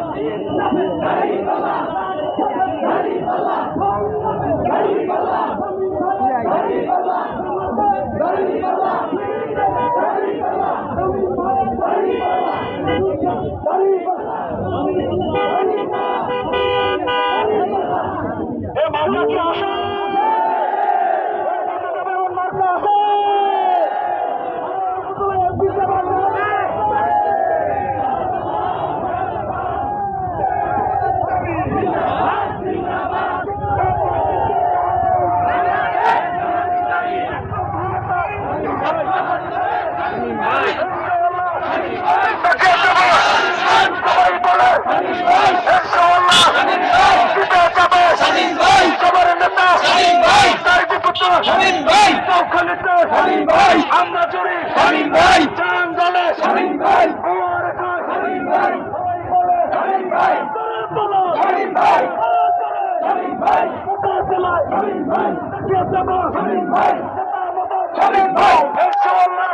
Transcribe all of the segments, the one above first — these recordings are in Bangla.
Hari Baba! Hari Baba! আমরা জুড়ে স্বামীন ভাই চান দলে স্বামীন ভাই স্বামীন ভাই স্বামীন ভাই স্বামীন ভাই স্বামীন ভাই স্বামীন ভাই ভাই স্বামীন ভাই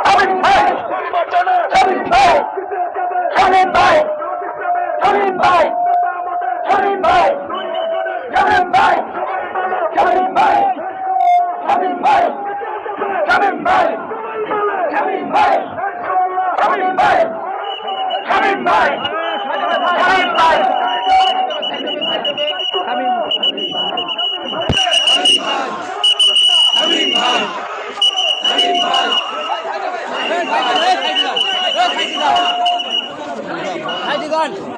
স্বামীন ভাই নির্বাচনে স্বামীন ভাই স্বামীন ভাই স্বামীন ভাই স্বামীন ভাই স্বামীন ভাই ভাই শামীম ভাই শামীম ভাই শামীম ভাই শামীম ভাই খাইটি গান